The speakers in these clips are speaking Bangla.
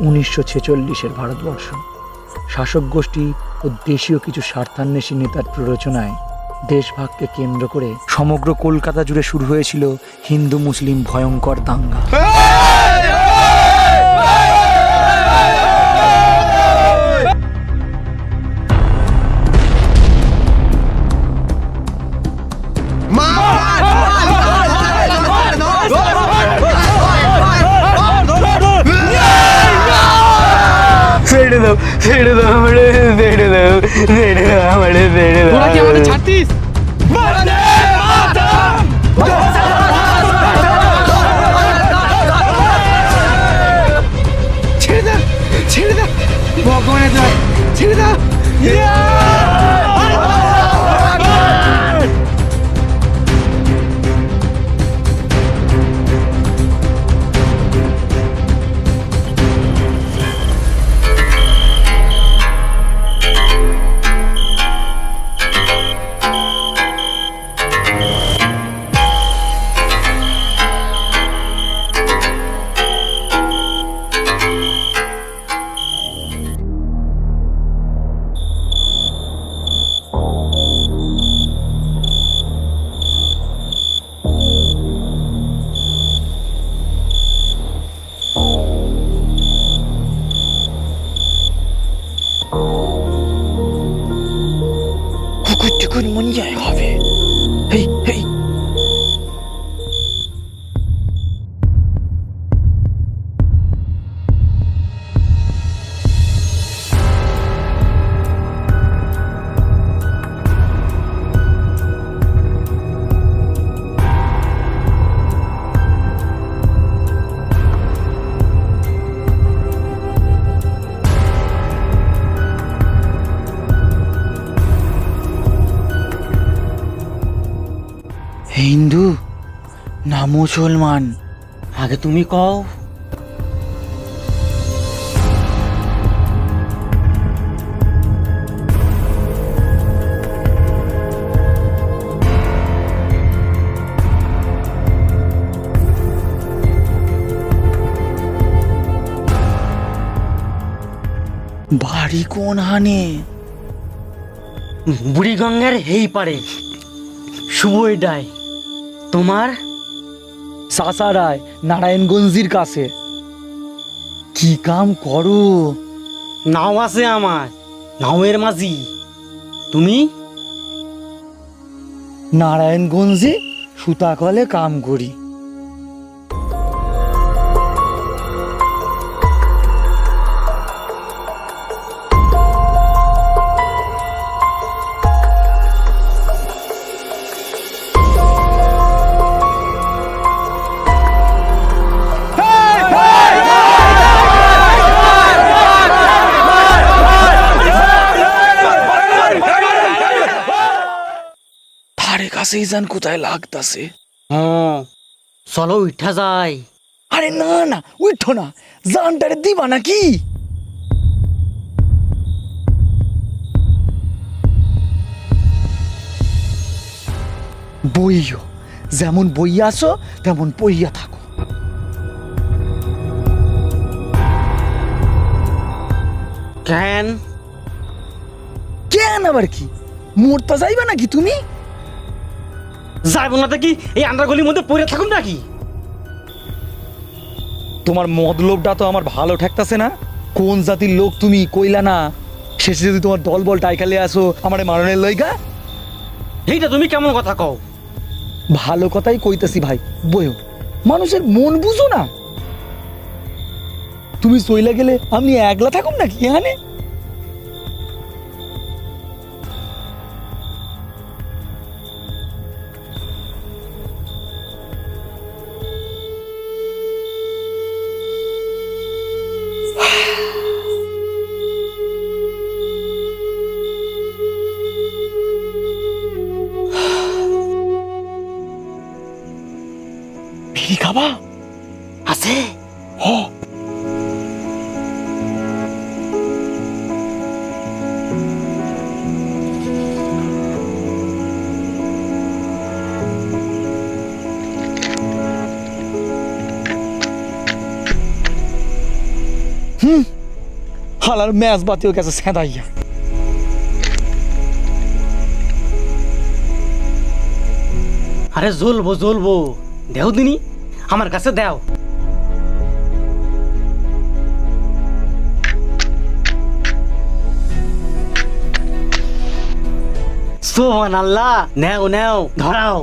উনিশশো ছেচল্লিশের ভারতবর্ষ। শাসক গোষ্ঠী ও দেশীয় কিছু স্বার্থান্বেষী নেতার প্ররোচনায় দেশভাগকে কেন্দ্র করে সমগ্র কলকাতা জুড়ে শুরু হয়েছিল হিন্দু মুসলিম ভয়ঙ্কর দাঙ্গা। ছেড়ে দাও ছেড়ে দাও আমারে ছেড়ে দাও ছেড়ে দাও আমারে ছেড়ে দাও তোরা কি আমাদের ছাড়তিস মুসলমান। আগে তুমি কও। বাড়ি কোন হানে? বুড়িগঙ্গার হেই পারে। শুভ এটাই তোমার? সাসারায় নারায়ণগঞ্জির কাছে। কি কাম করো? নাও আছে আমার নাওয়ের মাঝি। তুমি? নারায়ণগঞ্জে সুতাকলে কাম করি। কাছেই যান কোথায় লাগতাছে? হ্যাঁ চলো উঠা যায় আরে না না উঠো না। জানটারে দিবা নাকি? বইও যেমন বইয়া আসো তেমন বইয়া থাকো। কেন? কেন আবার কি? মরতে যাইবা নাকি তুমি? যাইব না কি এই আন্ডারগলির মধ্যে পড়ে থাকুন নাকি? তোমার মদ মদলোভটা তো আমার ভালো ঠেকতাছে না? কোন জাতির লোক তুমি কইলা না? শেষে যদি তোমার দল বল টাইকালে আসো আমার মারণের লইগা? এইটা তুমি কেমন কথা কও? ভালো কথাই কইতাছি ভাই বইও। মানুষের মন বুঝো না। তুমি চইলা গেলে আমি একলা থাকুম নাকি এখানে? হুম? হালার ম্যাচ বাতিও গেছে সেদাইয়া। আরে জ্বলবো জ্বলবো। দেও দিনি আমার কাছে দেও। সোহান আল্লাহ নেও নেও ধরাও।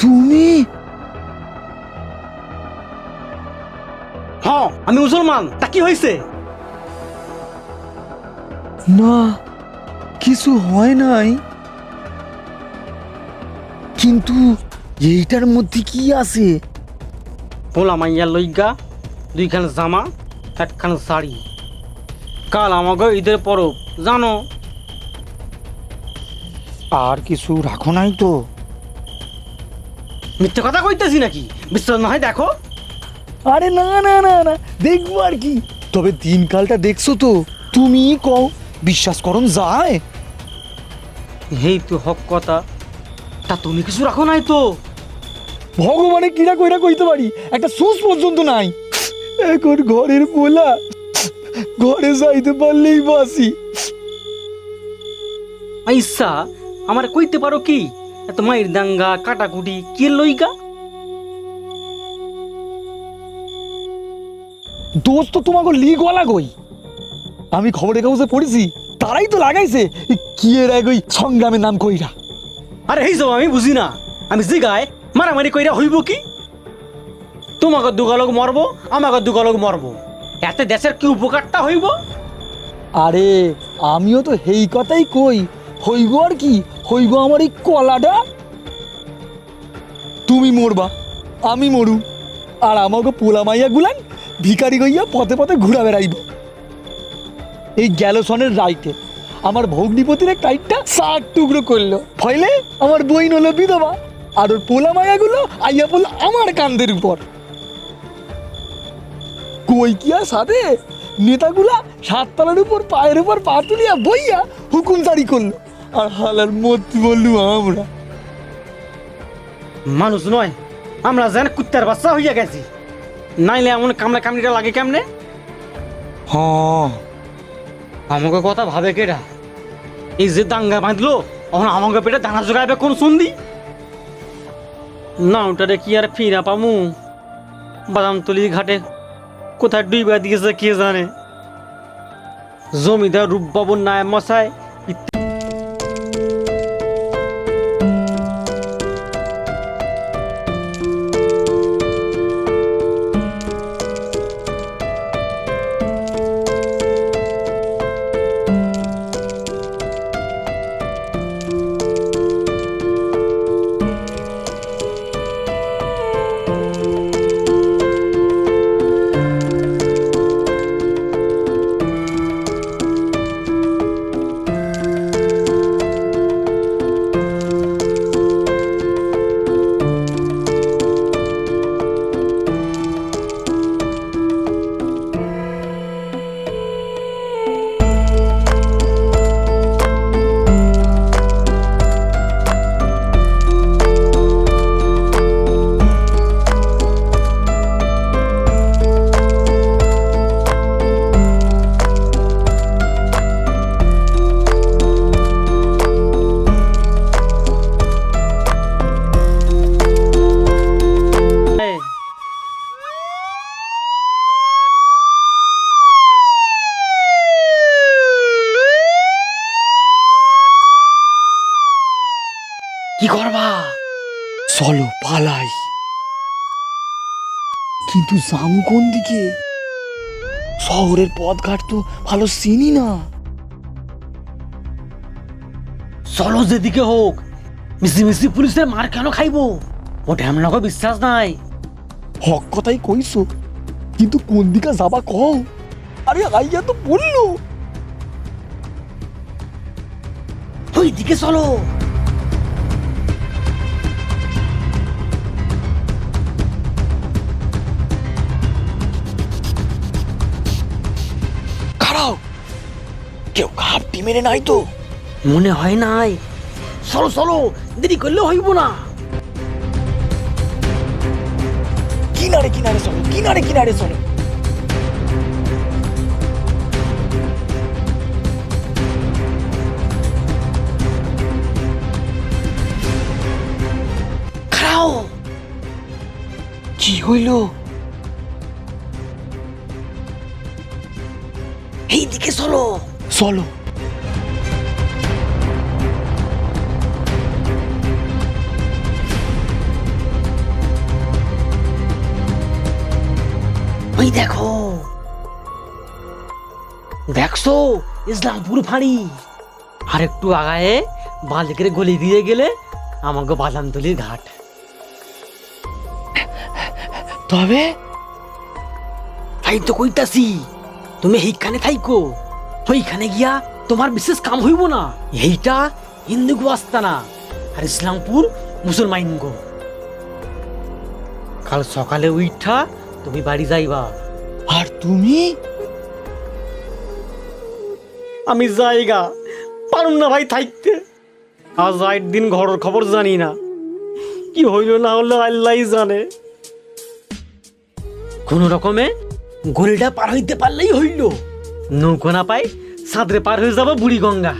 তুমি? হ্যাঁ আমি মুসলমান। তা কি হয়েছে না কিছু হয় নাই। কিন্তু এইটার মধ্যে কি আছে? পোলা মাইয়া লইগা দুইখান জামা একখান শাড়ি। কাল আমাকে ঈদের পরব জানো? আর কিছু রাখো নাই তো। মিথ্যে কথা কইতেছি নাকি? বিশ্বাস না হয় দেখো। আরে না না না না দেখব আর কি। তবে দিনকালটা দেখছ তো তুমি কও বিশ্বাস করুন যায়। হেই তো হক কথা তা তুমি কিছু রাখো নাই তো? ভগবানে কিরা কইরা কইতে পারি একটা সুস পর্যন্ত নাই। এখন ঘরের পোলা ঘরে যাইতে পারলেই বাসি আইসা আমার কইতে পারো কি? এত মায়ের দাঙ্গা কাটাকুটি কে লইগা? দোষ তো তোমাকে লিগওয়ালা কই? আমি খবরের কাগজে পড়েছি তারাই তো লাগাইছে কি এর ওই সংগ্রামের নাম কইরা? আরে এই সব আমি বুঝি না। আমি জিগায় মারামারি কইরা হইব কি? তোমাকে দুগালক মরবো আমাকে দুগালক মরবো। এতে দেশের কি উপকারটা হইব? আরে আমিও তো হেই কথাই কই হইব আর কি? হইব আমার এই কলাটা? তুমি মরবা আমি মরু আর আমাকে পোলা মাইয়া গুলান ভিকারি গইয়া পথে পথে ঘুরা বেড়াইব। এই গ্যালোসনের রাইতে আমার ভগ্নিপতির কাইটটা ষাট টুকরো করল। ফলে আমার বইন হলো বিধবা আর ওর পোলা মায়াগুলো আইয়া পড়ল আমার কান্দের উপর। কই কি আর সাথে নেতাগুলা সাততলার উপর পায়ের উপর পা তুলিয়া বইয়া হুকুম জারি করল। আর হালার মত বললু আমরা। মানুষ নয়, আমরা যেন কুত্তার বাচ্চা হইয়া গেছি। নাইলে এমন কামড়া কামড়িটা লাগে কেমনে? হ আমাকে কথা ভাবে কেডা? এই যে দাঙ্গা বাঁধলো তখন আমাকে পেটে দানা জোগাবে কোন সন্ধি? না ওটারে কি আর ফিরা পামু? বাদামতলি ঘাটে কোথায় ডুইবা দিয়েছে কে জানে? জমিদার রূপবাবুর নায় মশাই কি করবা? চলো পালাই। কিন্তু যাম কোন দিকে? শহরের পথঘাট তো ভালো চিনি না। চলো যেদিকে হোক মিশি মিশি পুলিশের মার কেন খাইবো? ওটা এমন বিশ্বাস নাই। হক কথাই কইছো কিন্তু কোন দিকে যাবা কও? আরে আইয়া তো বলল। ওই দিকে চলো। দাঁড়াও। কেউ ঘাপটি মেরে নাই তো? মনে হয় নাই। সরো সরো দেরি করলে হইব না। কিনারে কিনারে চলো কিনারে কিনারে চলো। কি হইল? চলো। ওই দেখো। দেখছ? ইসলামপুর ফাঁড়ি। আর একটু আগায়ে বালিকের গলি দিয়ে গেলে আমাকে বাদামতলির ঘাট। তবে? তাই তো কইতাছি, তুমি এইখানে থাইকো। ওইখানে গিয়া তোমার বিশেষ কাম হইব না। এইটা হিন্দু আস্তানা আর ইসলামপুর মুসলমান গো। কাল সকালে উইঠা তুমি বাড়ি যাইবা। আর তুমি? আমি যাইগা পারুম না ভাই থাকতে আজ আট দিন ঘরের খবর জানি না। কি হইল না হলো আল্লাহ জানে। কোন রকমে গলিটা পার হইতে পারলেই হইল। নৌকো না পাই সাঁতরে পার হয়ে যাব বুড়ি গঙ্গা।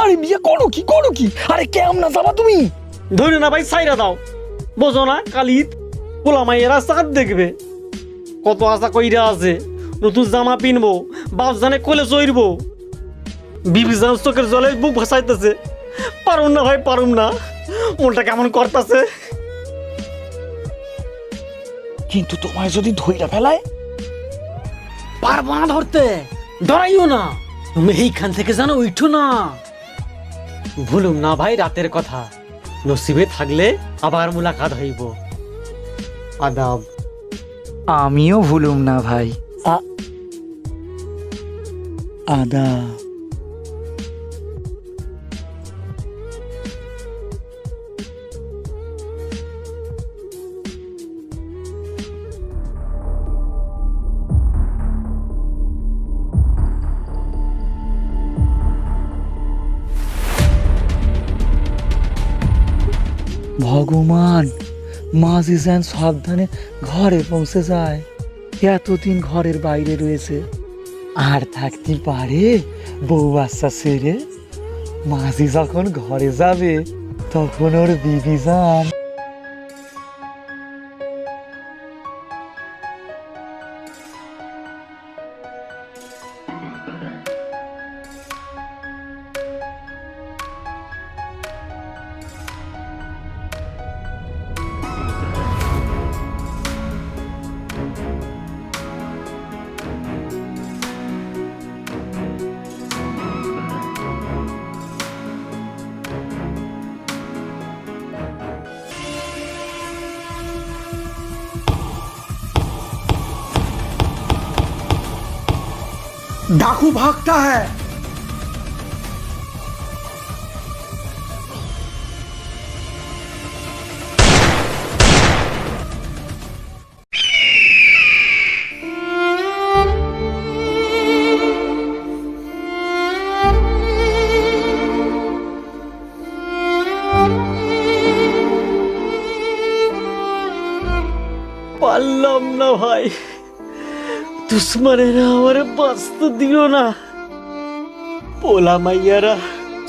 আরে বিয়ে করো কি করো কি? আরে কেমন না যাবা তুমি? ধরে না ভাই সাইরা দাও। বোঝো না কালিত পোলা মাইয়েরা চাঁদ দেখবে। কত আশা কইরা আছে নতুন জামা পিনবো বাপ জানে কোলে চইরবো বিবি জান চোখের জলে বুক ভাসাইতেছে। পারুম না ভাই পারুম না। মনটা কেমন করতেছে। কিন্তু তোমায় যদি ধইরা ফেলায়? পারব না ধরতে। ডরাইও না। তুমি এইখান থেকে জানো উঠো না। ভুলুম না ভাই রাতের কথা। নসিবে থাকলে আবার মুলাকাত হইব। আদাব। আমিও ভুলুম না ভাই। আদা ভগবান। মাঝি যেন সাবধানে ঘরে পৌঁছে যায়। এতদিন ঘরের বাইরে রয়েছে। আর থাকতে পারে বউ বাচ্চা সেরে মাঝি যখন ঘরে যাবে, তখন ওর বিবি যান। डाकू भागता है পারলাম না ভাই দুশ্মনেরা আমার বাঁচতে দিল না। পোলা মাইয়ারা,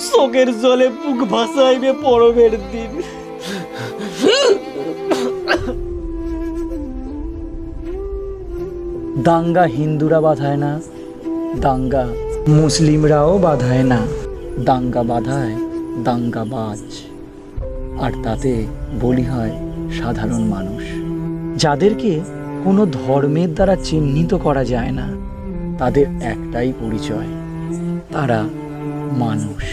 চোখের জলে বুক ভাসাইবে পরবের দিন। দাঙ্গা হিন্দুরা বাধায় না, দাঙ্গা মুসলিমরাও বাধায় না। দাঙ্গা বাধায় দাঙ্গাবাজ আর তাতে বলি হয় সাধারণ মানুষ। যাদেরকে কোনো ধর্মের দ্বারা চিহ্নিত করা যায় না। তাদের একটাই পরিচয় তারা মানুষ।